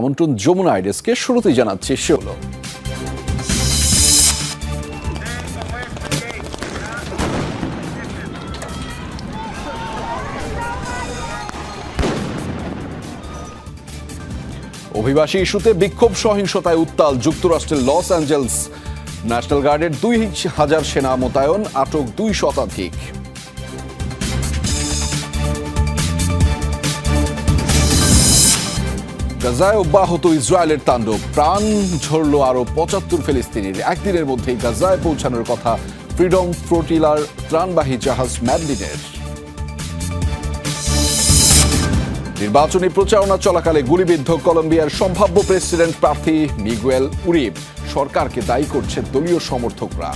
আমন্ত্রণ যমুনা আইডেসকে শুরুতেই জানাচ্ছি সেগুলো অভিবাসী ইস্যুতে বিক্ষোভ সহিংসতায় উত্তাল যুক্তরাষ্ট্রের লস অ্যাঞ্জেলস। ন্যাশনাল গার্ডের দুই হাজার সেনা মোতায়েন, আটক দুই শতাধিক। গাজায় অব্যাহত ইসরায়েলের তাণ্ডব। প্রাণ ঝরল আরও পঁচাত্তর ফিলিস্তিনির। একদিনের মধ্যেই গাজায় পৌঁছানোর কথা ফ্রিডম ফ্লোটিলার ত্রাণবাহী জাহাজ ম্যাডলিনের। নির্বাচনী প্রচারণা চলাকালে গুলিবিদ্ধ কলম্বিয়ার সম্ভাব্য প্রেসিডেন্ট প্রার্থী মিগুয়েল উরিব। সরকারকে দায়ী করছে দলীয় সমর্থকরা।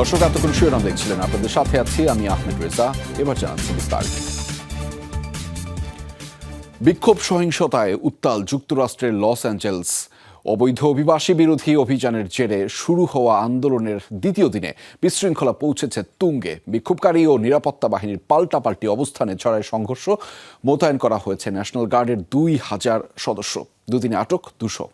দর্শক, এতক্ষণ শিরোনাম দেখছিলেন। আপনাদের সাথে আছি আমি আহমেদ রেজা। এবার জানাচ্ছি বিস্তারিত। বিক্ষোভ সহিংসতায় উত্তাল যুক্তরাষ্ট্রের লস অ্যাঞ্জেলস। অবৈধ অভিবাসী বিরোধী অভিযানের জেরে শুরু হওয়া আন্দোলনের দ্বিতীয় দিনে বিশৃঙ্খলা পৌঁছেছে তুঙ্গে। বিক্ষোভকারী ও নিরাপত্তা বাহিনীর পাল্টাপাল্টি অবস্থানে ছড়ায় সংঘর্ষ। মোতায়েন করা হয়েছে ন্যাশনাল গার্ডের দুই হাজার সদস্য। দুদিনে আটক দুশো।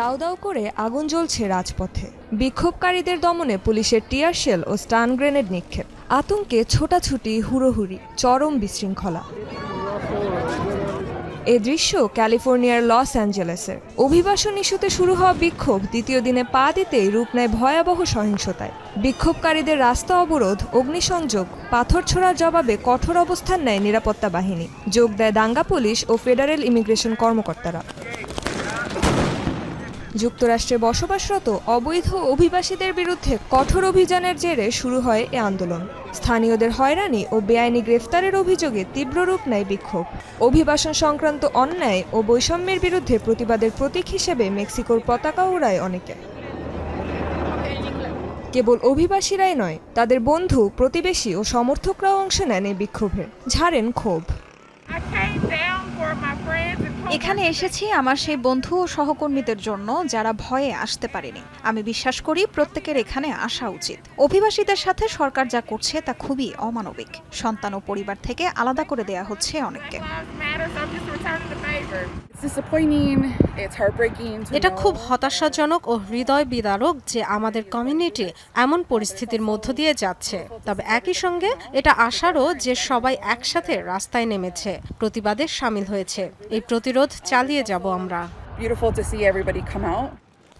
দাউ দাউ করে আগুন জ্বলছে রাজপথে। বিক্ষোভকারীদের দমনে পুলিশের টিয়ার শেল ও স্টান গ্রেনেড নিক্ষেপ। আতঙ্কে ছোটাছুটি, হুড়োহুড়ি, চরম বিশৃঙ্খলা। এ দৃশ্য ক্যালিফোর্নিয়ার লস অ্যাঞ্জেলেসের। অভিবাসন ইস্যুতে শুরু হওয়া বিক্ষোভ দ্বিতীয় দিনে পা দিতেই রূপ নেয় ভয়াবহ সহিংসতায়। বিক্ষোভকারীদের রাস্তা অবরোধ, অগ্নিসংযোগ, পাথর ছোড়ার জবাবে কঠোর অবস্থান নেয় নিরাপত্তা বাহিনী। যোগ দেয় দাঙ্গা পুলিশ ও ফেডারেল ইমিগ্রেশন কর্মকর্তারা। যুক্তরাষ্ট্রে বসবাসরত অবৈধ অভিবাসীদের বিরুদ্ধে কঠোর অভিযানের জেরে শুরু হয় এ আন্দোলন। স্থানীয়দের হয়রানি ও বেআইনি গ্রেফতারের অভিযোগে তীব্র রূপ নেয় বিক্ষোভ। অভিবাসন সংক্রান্ত অন্যায় ও বৈষম্যের বিরুদ্ধে প্রতিবাদের প্রতীক হিসেবে মেক্সিকোর পতাকা উড়ায় অনেকে। কেবল অভিবাসীরাই নয়, তাদের বন্ধু, প্রতিবেশী ও সমর্থকরাও অংশ নেন এই বিক্ষোভে। ঝাড়েন ক্ষোভ। এখানে এসেছি আমার সেই বন্ধু ও সহকর্মীদের জন্য যারা ভয়ে আসতে পারেনি। আমি বিশ্বাস করি প্রত্যেকের এখানে আসা উচিত। অভিবাসীদের সাথে সরকার যা করছে তা খুবই অমানবিক। সন্তান ও পরিবার থেকে আলাদা করে দেয়া হচ্ছে অনেককে। এটা খুব হতাশাজনক ও হৃদয় বিদারক যে আমাদের কমিউনিটি এমন পরিস্থিতির মধ্য দিয়ে যাচ্ছে। তবে একই সঙ্গে এটা আশারও যে সবাই একসাথে রাস্তায় নেমেছে প্রতিবাদে সামিল হয়েছে। এই প্রতিরোধ চালিয়ে যাব আমরা.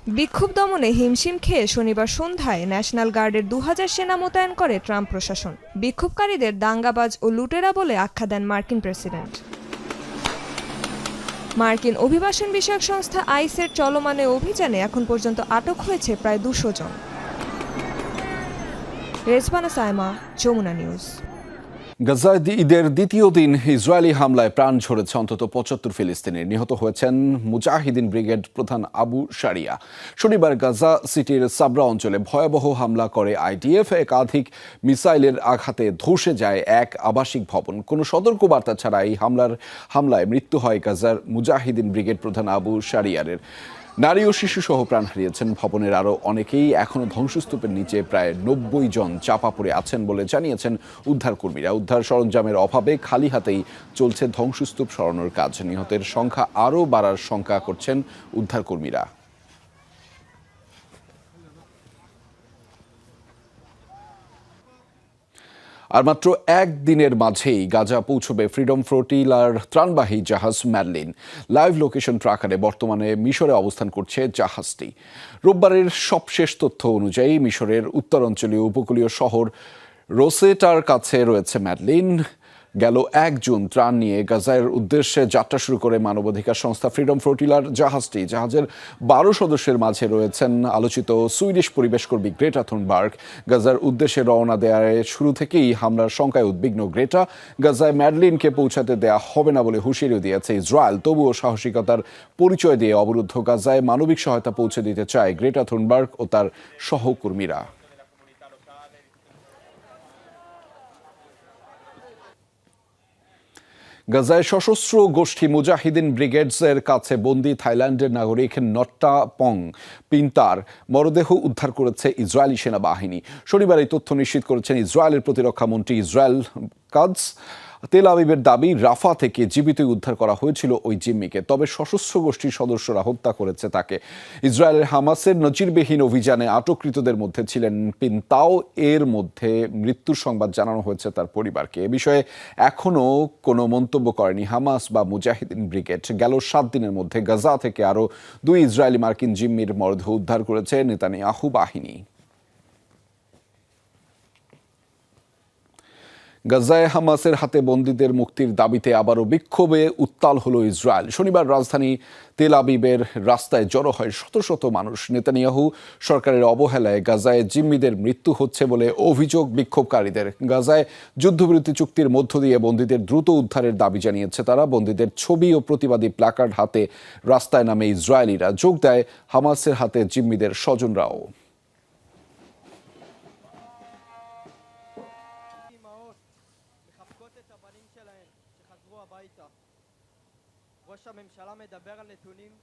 বিক্ষোভ দমনে হিমশিম খেয়ে শনিবার সন্ধ্যায় ন্যাশনাল গার্ডের দু হাজার সেনা মোতায়েন করে ট্রাম্প প্রশাসন। বিক্ষোভকারীদের দাঙ্গাবাজ ও লুটেরা বলে আখ্যা দেন মার্কিন প্রেসিডেন্ট। মার্কিন অভিবাসন বিষয়ক সংস্থা আইসের চলমানে অভিযানে এখন পর্যন্ত আটক হয়েছে প্রায় দুশো জন। রেজবানা সাইমা যমুনা নিউজ। গাজায় ঈদের দ্বিতীয় দিন ইসরায়েলি হামলায় প্রাণ ঝরেছে অন্তত পঁচাত্তর ফিলিস্তিনের। নিহত হয়েছেন মুজাহিদিন ব্রিগেড প্রধান আবু শারিয়া। শনিবার গাজা সিটির সাবরা অঞ্চলে ভয়াবহ হামলা করে আইডিএফ। একাধিক মিসাইলের আঘাতে ধসে যায় এক আবাসিক ভবন। কোনো সতর্কবার্তা ছাড়া এই হামলার হামলায় মৃত্যু হয় গাজার মুজাহিদিন ব্রিগেড প্রধান আবু শারিয়ারের নারী ও শিশু সহ প্রাণ হারিয়েছেন ভবনের আরও অনেকেই। এখনও ধ্বংসস্তূপের নিচে প্রায় নব্বই জন চাপা পড়ে আছেন বলে জানিয়েছেন উদ্ধারকর্মীরা। উদ্ধার সরঞ্জামের অভাবে খালি হাতেই চলছে ধ্বংসস্তূপ সরানোর কাজ। নিহতের সংখ্যা আরও বাড়ার শঙ্কা করছেন উদ্ধারকর্মীরা। আর মাত্র একদিনের মাঝেই গাজা পৌঁছবে ফ্রিডম ফ্লোটিলার ত্রাণবাহী জাহাজ ম্যারলিন। লাইভ লোকেশন ট্রাকারে বর্তমানে মিশরে অবস্থান করছে জাহাজটি। রোববারের সবশেষ তথ্য অনুযায়ী মিশরের উত্তরাঞ্চলীয় উপকূলীয় শহর রোসেটার কাছে রয়েছে ম্যাডলিন গেল এক জুন ত্রাণ নিয়ে গাজায়ের উদ্দেশ্যে যাত্রা শুরু করে মানবাধিকার সংস্থা ফ্রিডম ফ্লোটিলার জাহাজটি। জাহাজের বারো সদস্যের মাঝে রয়েছেন আলোচিত সুইডিশ পরিবেশকর্মী গ্রেটা থুনবার্গ। গাজার উদ্দেশ্যে রওনা দেওয়ার শুরু থেকেই হামলার শঙ্কায় উদ্বিগ্ন গ্রেটা। গাজায় ম্যাডলিনকে পৌঁছাতে দেয়া হবে না বলে হুঁশিয়ারিও দিয়েছে ইসরায়েল। তবুও সাহসিকতার পরিচয় দিয়ে অবরুদ্ধ গাজায় মানবিক সহায়তা পৌঁছে দিতে চায় গ্রেটা থুনবার্গ ও তার সহকর্মীরা। গাজায় সশস্ত্র গোষ্ঠী মুজাহিদিন ব্রিগেডসের কাছে বন্দি থাইল্যান্ডের নাগরিক নট্টা পং পিন্তার মরদেহ উদ্ধার করেছে ইসরায়েলি সেনাবাহিনী। শনিবার এই তথ্য নিশ্চিত করেছেন ইসরায়েলের প্রতিরক্ষা মন্ত্রী ইসরায়েল কাজ তেল আবিবের দাবি, রাফা থেকে জীবিত উদ্ধার করা হয়েছিল ওই জিম্মিকে। তবে সশস্ত্র গোষ্ঠীর সদস্যরা হত্যা করেছে তাকে। ইসরায়েলের হামাসের নজিরবিহীন অভিযানে আটককৃতদের মধ্যে ছিলেন পিন্তাও। এর মধ্যে মৃত্যুর সংবাদ জানানো হয়েছে তার পরিবারকে। এ বিষয়ে এখনও কোনো মন্তব্য করেনি হামাস বা মুজাহিদিন ব্রিগেড। গেল সাত দিনের মধ্যে গাজা থেকে আরও দুই ইসরায়েলি মার্কিন জিম্মির মরদেহ উদ্ধার করেছে নেতানি নেতানিয়াহু বাহিনী। গাজায় হামাসের হাতে বন্দীদের মুক্তির দাবিতে আবারও বিক্ষোভে উত্তাল হলো ইসরায়েল। শনিবার রাজধানী তেল আবিবের রাস্তায় জড়ো হয় শত শত মানুষ। নেতানিয়াহু সরকারের অবহেলায় গাজায় জিম্মিদের মৃত্যু হচ্ছে বলে অভিযোগ বিক্ষোভকারীদের। গাজায় যুদ্ধবিরতি চুক্তির মধ্য দিয়ে বন্দীদের দ্রুত উদ্ধারের দাবি জানিয়েছে তারা। বন্দীদের ছবি ও প্রতিবাদী প্ল্যাকার্ড হাতে রাস্তায় নামে ইসরায়েলিরা। যোগ দেয় হামাসের হাতে জিম্মিদের স্বজনরাও। הממשלה מדבר על נתונים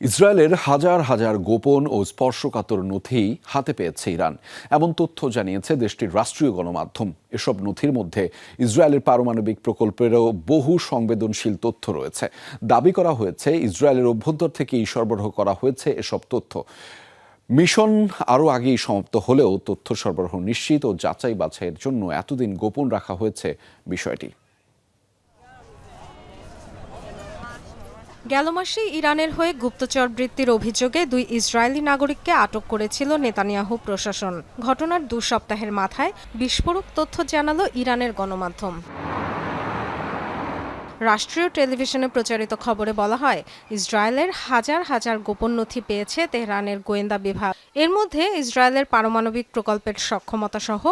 ইসরায়েলের হাজার হাজার গোপন ও স্পর্শকাতর নথি হাতে পেয়েছে ইরান এমন তথ্য জানিয়েছে দেশটির রাষ্ট্রীয় গণমাধ্যম এসব নথির মধ্যে ইসরায়েলের পারমাণবিক প্রকল্পেরও বহু সংবেদনশীল তথ্য রয়েছে দাবি করা হয়েছে ইসরায়েলের অভ্যন্তর থেকেই সরবরাহ করা হয়েছে এসব তথ্য মিশন আরও আগেই সমাপ্ত হলেও তথ্য সরবরাহ নিশ্চিত ও যাচাই বাছাইয়ের জন্য এতদিন গোপন রাখা হয়েছে বিষয়টি গেল মাসে ইরানের হয়ে গুপ্তচর বৃত্তির অভিযোগে দুই ইসরায়েলি নাগরিককে আটক করেছিল নেতানিয়াহু প্রশাসন। ঘটনার দু সপ্তাহের মাথায় বিস্ফোরক তথ্য জানালো ইরানের গণমাধ্যম। রাষ্ট্রীয় টেলিভিশনে প্রচারিত খবরে বলা হয়, ইসরায়েলের হাজার হাজার গোপন নথি পেয়েছে তেহরানের গোয়েন্দা বিভাগ। এর মধ্যে ইসরায়েলের পারমাণবিক প্রকল্পের সক্ষমতা সহ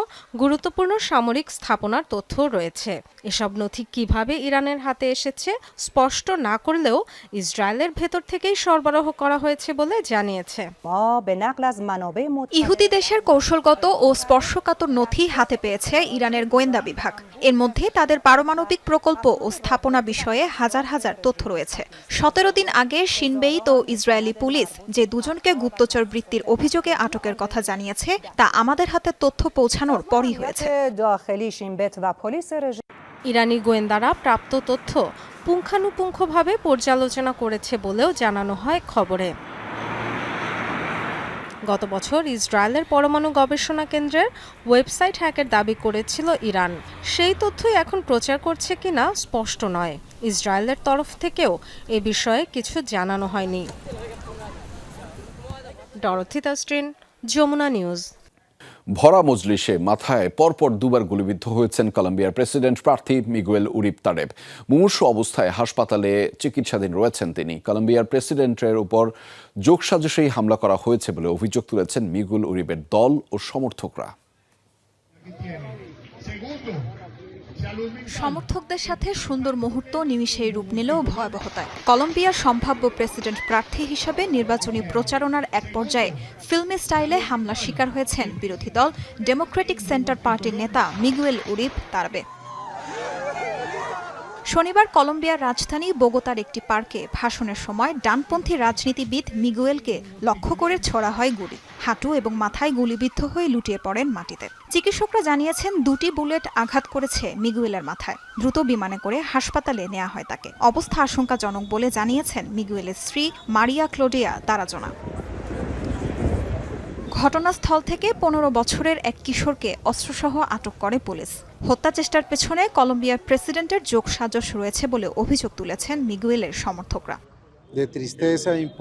গুরুত্বপূর্ণ সামরিক স্থাপনার তথ্য রয়েছে। এসব নথি কীভাবে ইরানের হাতে এসেছে স্পষ্ট না করলেও ইসরায়েলের ভেতর থেকেই সরবরাহ করা হয়েছে বলে জানিয়েছে। ইহুদি দেশের কৌশলগত ও স্পর্শকাতর নথি হাতে পেয়েছে ইরানের গোয়েন্দা বিভাগ। এর মধ্যে তাদের পারমাণবিক প্রকল্প ও স্থাপনা করা বিষয়ে হাজার হাজার তথ্য রয়েছে। সতেরো দিন আগে সিনবেইত ও ইসরায়েলি পুলিশ যে দুজনকে গুপ্তচর বৃত্তির অভিযোগে আটকের কথা জানিয়েছে, তা আমাদের হাতে তথ্য পৌঁছানোর পরই হয়েছে। ইরানি গোয়েন্দারা প্রাপ্ত তথ্য পুঙ্খানুপুঙ্খভাবে পর্যালোচনা করেছে বলেও জানানো হয় খবরে। গত বছর ইসরায়েলের পরমাণু গবেষণা কেন্দ্রের ওয়েবসাইট হ্যাকের দাবি করেছিল ইরান। সেই তথ্যই এখন প্রচার করছে কিনা স্পষ্ট নয়। ইসরায়েলের তরফ থেকেও এ বিষয়ে কিছু জানানো হয়নি। ডরথি তাস্ট্রিন, যমুনা নিউজ। ভরা মজলিসে মাথায় পরপর দুবার গুলিবিদ্ধ হয়েছেন কলম্বিয়ার প্রেসিডেন্ট প্রার্থী মিগুয়েল উরিপ তারেব। মুমূর্ষ অবস্থায় হাসপাতালে চিকিৎসাধীন রয়েছেন তিনি। কলম্বিয়ার প্রেসিডেন্টের উপর যোগসাজসেই হামলা করা হয়েছে বলে অভিযোগ তুলেছেন মিগুল উরিপের দল ও সমর্থকরা। সমর্থকদের সাথে সুন্দর মুহূর্ত নিমিষেই রূপ নিলেও ভয়াবহতায়। কলম্বিয়ার সম্ভাব্য প্রেসিডেন্ট প্রার্থী হিসাবে নির্বাচনী প্রচারণার এক পর্যায়ে ফিল্মি স্টাইলে হামলা শিকার হয়েছেন বিরোধী দল ডেমোক্রেটিক সেন্টার পার্টির নেতা মিগুয়েল উরিপ তারবে। শনিবার কলম্বিয়ার রাজধানী বোগোতার একটি পার্কে ভাষণের সময় ডানপন্থী রাজনীতিবিদ মিগুয়েলকে লক্ষ্য করে ছোড়া হয় গুলি। হাঁটু এবং মাথায় গুলিবিদ্ধ হয়ে লুটিয়ে পড়েন মাটিতে। চিকিৎসকরা জানিয়েছেন, দুটি বুলেট আঘাত করেছে মিগুয়েলের মাথায়। দ্রুত বিমানে করে হাসপাতালে নেওয়া হয় তাকে। অবস্থা আশঙ্কাজনক বলে জানিয়েছেন মিগুয়েলের স্ত্রী মারিয়া ক্লোডিয়া তারাজোনা ঘটনাস্থল থেকে পনেরো বছরের এক কিশোরকে অস্ত্রসহ আটক করে পুলিশ। হত্যা চেষ্টার পেছনে কলম্বিয়ার প্রেসিডেন্টের যোগসাজশ রয়েছে বলে অভিযোগ তুলেছেন মিগুয়েলের সমর্থকরা।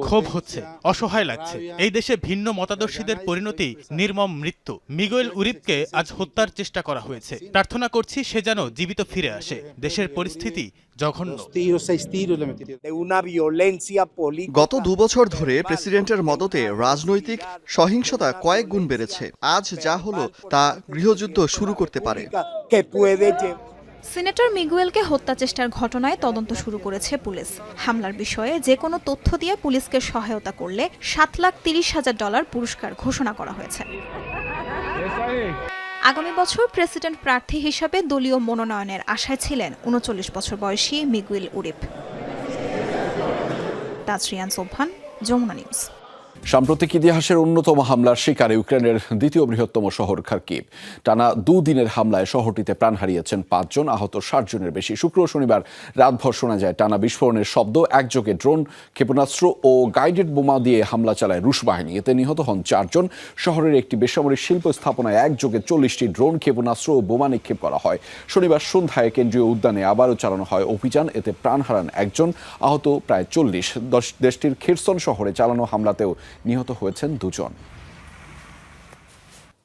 ক্ষোভ হচ্ছে অসহায় লাগছে। এই দেশে ভিন্ন মতাদর্শীদের পরিণতি নির্মম মৃত্যু। মিগুয়েল উরিপকে আজ হত্যার চেষ্টা করা হয়েছে। প্রার্থনা করছি সে যেন জীবিত ফিরে আসে। দেশের পরিস্থিতি জঘন্য। গত দুবছর ধরে প্রেসিডেন্টের মদতে রাজনৈতিক সহিংসতা কয়েক গুণ বেড়েছে। আজ যা হলো তা গৃহযুদ্ধ শুরু করতে পারে। সিনেটর মিগুয়েলকে হত্যা চেষ্টার ঘটনায় তদন্ত শুরু করেছে পুলিশ। হামলার বিষয়ে যে কোনো তথ্য দিয়ে পুলিশকে সহায়তা করলে সাত লাখ তিরিশ হাজার ডলার পুরস্কার ঘোষণা করা হয়েছে। আগামী বছর প্রেসিডেন্ট প্রার্থী হিসাবে দলীয় মনোনয়নের আশায় ছিলেন উনচল্লিশ বছর বয়সী মিগুয়েল উরিপ। তাজরিয়ান সোভান যমুনা নিউজ। সাম্প্রতিক ইতিহাসের অন্যতম হামলার শিকার ইউক্রেনের দ্বিতীয় বৃহত্তম শহর খার্কিভ। টানা দুদিনের হামলায় শহরটিতে প্রাণ হারিয়েছেন পাঁচজন, আহত ষাট জনের বেশি। শুক্র শনিবার রাতভর শোনা যায়, টানা বিস্ফোরণের শব্দ, একযোগে ড্রোন, ক্ষেপণাস্ত্র ও গাইডেড বোমা দিয়ে হামলা চালায় রুশ বাহিনী। এতে নিহত হন চারজন। শহরের একটি বেসামরিক শিল্প স্থাপনায় একযোগে চল্লিশটি ড্রোন, ক্ষেপণাস্ত্র ও বোমা নিক্ষেপ করা হয়। শনিবার সন্ধ্যায় কেন্দ্রীয় উদ্যানে আবারও চালানো হয় অভিযান। এতে প্রাণ হারান একজন, আহত প্রায় চল্লিশ। দেশটির খিরসন শহরে চালানো হামলাতেও নিহত হয়েছেন দুজন।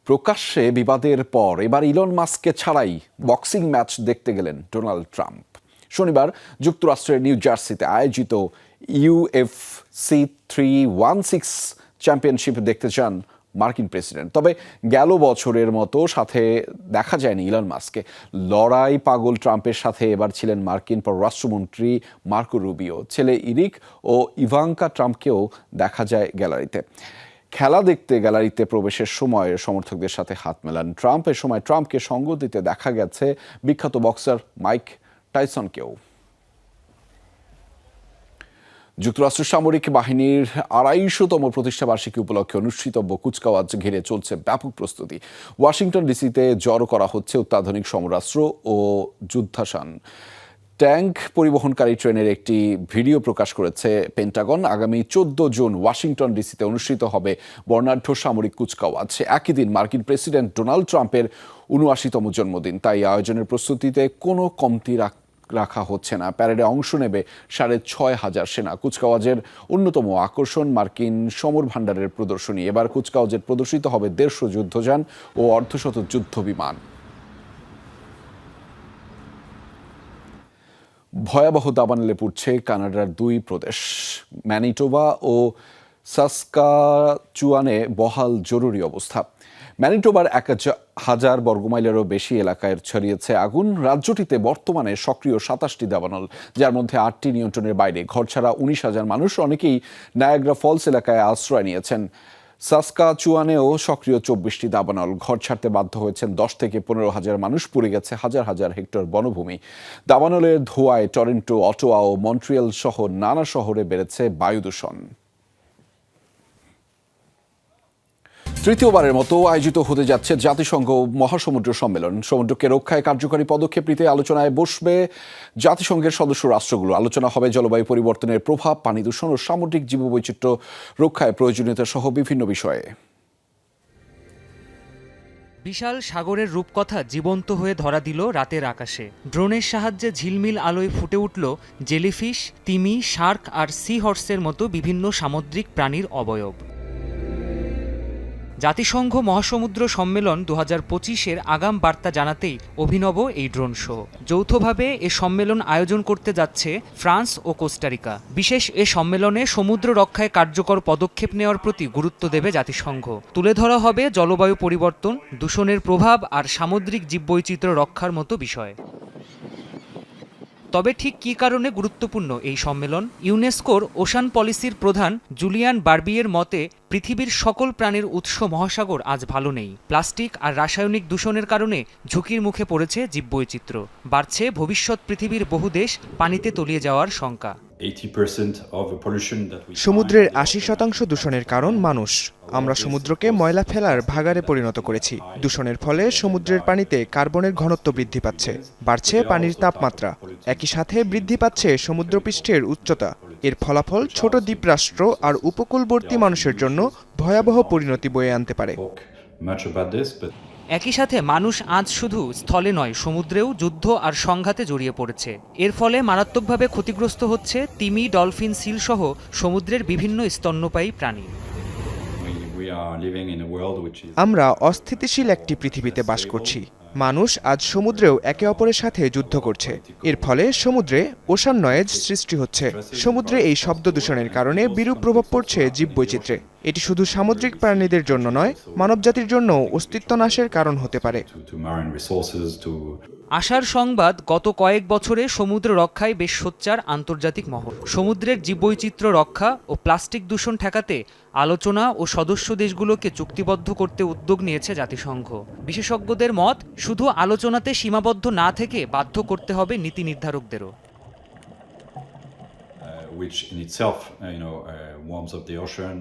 প্রকাশ্যে বিবাদের পর এবার ইলন মাস্ককে ছাড়াই বক্সিং ম্যাচ দেখতে গেলেন ডোনাল্ড ট্রাম্প। শনিবার যুক্তরাষ্ট্রের নিউ জার্সিতে আয়োজিত UFC three one six championship দেখতে চান মার্কিন প্রেসিডেন্ট। তবে গেল বছরের মতো সাথে দেখা যায়নি ইলন মাস্ককে। লড়াই পাগল ট্রাম্পের সাথে এবার ছিলেন মার্কিন পররাষ্ট্রমন্ত্রী মার্কো রুবিও। ছেলে ইরিক ও ইভাঙ্কা ট্রাম্পকেও দেখা যায় গ্যালারিতে। খেলা দেখতে গ্যালারিতে প্রবেশের সময় সমর্থকদের সাথে হাত মেলান ট্রাম্প। এ সময় ট্রাম্পকে সঙ্গ দিতে দেখা গেছে বিখ্যাত বক্সার মাইক টাইসনকেও। যুক্তরাষ্ট্র সামরিক বাহিনীর আড়াইশোতম প্রতিষ্ঠাবার্ষিকী উপলক্ষে অনুষ্ঠিতব্য কুচকাওয়াজ ঘিরে চলছে ব্যাপক প্রস্তুতি। ওয়াশিংটন ডিসিতে জড়ো করা হচ্ছে অত্যাধুনিক সমরাস্ত্র ও যুদ্ধাসান। ট্যাঙ্ক পরিবহনকারী ট্রেনের একটি ভিডিও প্রকাশ করেছে পেন্টাগন। আগামী চোদ্দ জুন ওয়াশিংটন ডিসিতে অনুষ্ঠিত হবে বর্ণাঢ্য সামরিক কুচকাওয়াজ। একই দিন মার্কিন প্রেসিডেন্ট ডোনাল্ড ট্রাম্পের উনআশিতম জন্মদিন। তাই আয়োজনের প্রস্তুতিতে কোনো কমতি রাখ রাখা হচ্ছে না। প্যারেডে অংশ নেবে সাড়ে ছয় হাজার সেনা। কুচকাওয়াজের অন্যতম আকর্ষণ মার্কিন সমর ভাণ্ডারের প্রদর্শনী। এবার কুচকাওয়াজের প্রদর্শিত হবে দেড়শো যুদ্ধযান ও অর্ধশত যুদ্ধ বিমান। ভয়াবহ দাবানলে পড়ছে কানাডার দুই প্রদেশ। ম্যানিটোবা ও সাসকাচুয়ানে বহাল জরুরি অবস্থা। ম্যানিটোবার এক হাজার বর্গমাইলেরও বেশি এলাকায় ছড়িয়েছে আগুন। রাজ্যটিতে বর্তমানে সক্রিয় সাতাশটি দাবানল যার মধ্যে আটটি নিয়ন্ত্রণের বাইরে। ঘর ছাড়া উনিশ হাজার মানুষ অনেকেই নায়াগ্রা ফলস এলাকায় আশ্রয় নিয়েছেন। সাসকা চুয়ানেও সক্রিয় চব্বিশটি দাবানল ঘর ছাড়তে বাধ্য হয়েছেন দশ থেকে পনেরো হাজার মানুষ, পুড়ে গেছে হাজার হাজার হেক্টর বনভূমি। দাবানলের ধোঁয়ায় টরেন্টো, অটোয়া ও মন্ট্রিয়াল সহ নানা শহরে বেড়েছে বায়ু দূষণ তৃতীয়বারের মতো আয়োজিত হতে যাচ্ছে জাতিসংঘ মহাসমুদ্র সম্মেলন। সমুদ্রকে রক্ষায় কার্যকরী পদক্ষেপ নিতে আলোচনায় বসবে জাতিসংঘের সদস্য রাষ্ট্রগুলো। আলোচনা হবে জলবায়ু পরিবর্তনের প্রভাব, পানি দূষণ ও সামুদ্রিক জীববৈচিত্র্য রক্ষায় প্রয়োজনীয়তা সহ বিভিন্ন বিষয়ে। বিশাল সাগরের রূপকথা জীবন্ত হয়ে ধরা দিল রাতের আকাশে। ড্রোনের সাহায্যে ঝিলমিল আলোয় ফুটে উঠল জেলিফিশ, তিমি, শার্ক আর সি হর্সের মতো বিভিন্ন সামুদ্রিক প্রাণীর অবয়ব। জাতিসংঘ মহাসমুদ্র সম্মেলন দু হাজার পঁচিশের আগাম বার্তা জানাতেই অভিনব এই ড্রোন শো। যৌথভাবে এ সম্মেলন আয়োজন করতে যাচ্ছে ফ্রান্স ও কোস্টারিকা। বিশেষ এ সম্মেলনে সমুদ্র রক্ষায় কার্যকর পদক্ষেপ নেওয়ার প্রতি গুরুত্ব দেবে জাতিসংঘ। তুলে ধরা হবে জলবায়ু পরিবর্তন, দূষণের প্রভাব আর সামুদ্রিক জীববৈচিত্র্য রক্ষার মতো বিষয়। তবে ঠিক কী কারণে গুরুত্বপূর্ণ এই সম্মেলন? ইউনেস্কোর ওশান পলিসির প্রধান জুলিয়ান বার্বিয়ের মতে, পৃথিবীর সকল প্রাণীর উৎস মহাসাগর আজ ভালো নেই। প্লাস্টিক আর রাসায়নিক দূষণের কারণে ঝুঁকির মুখে পড়েছে জীববৈচিত্র্য। বাড়ছে ভবিষ্যৎ পৃথিবীর বহু দেশ পানিতে তলিয়ে যাওয়ার শঙ্কা। সমুদ্রের আশি শতাংশ দূষণের কারণ মানুষ। আমরা সমুদ্রকে ময়লা ফেলার ভাগারে পরিণত করেছি। দূষণের ফলে সমুদ্রের পানিতে কার্বনের ঘনত্ব বৃদ্ধি পাচ্ছে। বাড়ছে পানির তাপমাত্রা। একই সাথে বৃদ্ধি পাচ্ছে সমুদ্রপৃষ্ঠের উচ্চতা। এর ফলাফল ছোট দ্বীপরাষ্ট্র আর উপকূলবর্তী মানুষের জন্য ভয়াবহ পরিণতি বয়ে আনতে পারে। একই সাথে মানুষ আজ শুধু স্থলে নয় সমুদ্রেও যুদ্ধ আর সংঘাতে জড়িয়ে পড়েছে। এর ফলে মারাত্মকভাবে ক্ষতিগ্রস্ত হচ্ছে তিমি ডলফিন সিল সহ সমুদ্রের বিভিন্ন স্তন্যপায়ী প্রাণী। আমরা অস্থিতিশীল একটি পৃথিবীতে বাস করছি। মানুষ আজ সমুদ্রেও একে অপরের সাথে যুদ্ধ করছে। এর ফলে সমুদ্রে ওশান নয়েজ সৃষ্টি হচ্ছে। সমুদ্রে এই শব্দ দূষণের কারণে বিরূপ প্রভাব পড়ছে জীববৈচিত্র্যে। এটি শুধু সামুদ্রিক প্রাণীদের জন্য নয় মানবজাতির জন্য অস্তিত্ব নাশের কারণ হতে পারে। আশার সংবাদ গত কয়েক বছরে সমুদ্র রক্ষায় বেশ সোচ্চার আন্তর্জাতিক মহল। সমুদ্রের জীববৈচিত্র্য রক্ষা ও প্লাস্টিক দূষণ ঠেকাতে আলোচনা ও সদস্য দেশগুলোকে চুক্তিবদ্ধ করতে উদ্যোগ নিয়েছে জাতিসংঘ। বিশেষজ্ঞদের মত শুধু আলোচনাতে সীমাবদ্ধ না থেকে বাধ্য করতে হবে নীতি নির্ধারকদেরও। Which in itself, uh, you know, uh, warms up the ocean.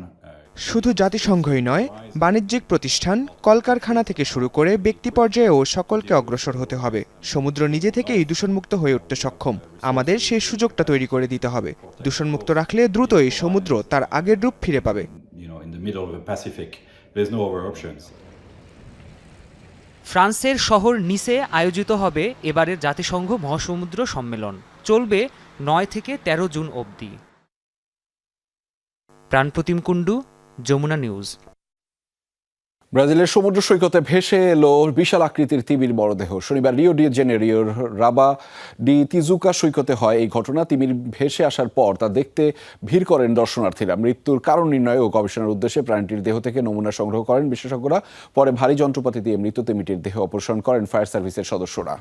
শুধু জাতিসংঘই নয় বাণিজ্যিক প্রতিষ্ঠান কলকারখানা থেকে শুরু করে ব্যক্তি পর্যায়েও সকলকে অগ্রসর হতে হবে। সমুদ্র নিজে থেকেই দূষণমুক্ত হয়ে উঠতে সক্ষম। আমাদের সেই সুযোগটা তৈরি করে দিতে হবে। দূষণমুক্ত রাখলে দ্রুতই সমুদ্র তার আগের রূপ ফিরে পাবে. ফ্রান্সের শহর নিসে আয়োজিত হবে এবারের জাতিসংঘ মহাসমুদ্র সম্মেলন। চলবে নয় থেকে ১৩ জুন অবধি। প্রাণপ্রতিম কুণ্ডু যমুনা নিউজ। ব্রাজিলের সমুদ্র সৈকতে ভেসে এলো বিশাল আকৃতির তিমির মরদেহ। শনিবার রিও ডি জেনেরিওর রাবা ডি তিজুকা সৈকতে হয় এই ঘটনা। তিমির ভেসে আসার পর তা দেখতে ভিড় করেন দর্শনার্থীরা। মৃত্যুর কারণ নির্ণয় ও গবেষণার উদ্দেশ্যে প্রাণীটির দেহ থেকে নমুনা সংগ্রহ করেন বিশেষজ্ঞরা। পরে ভারী যন্ত্রপাতি দিয়ে মৃত তিমিটির দেহ অপসারণ করেন ফায়ার সার্ভিসের সদস্যরা।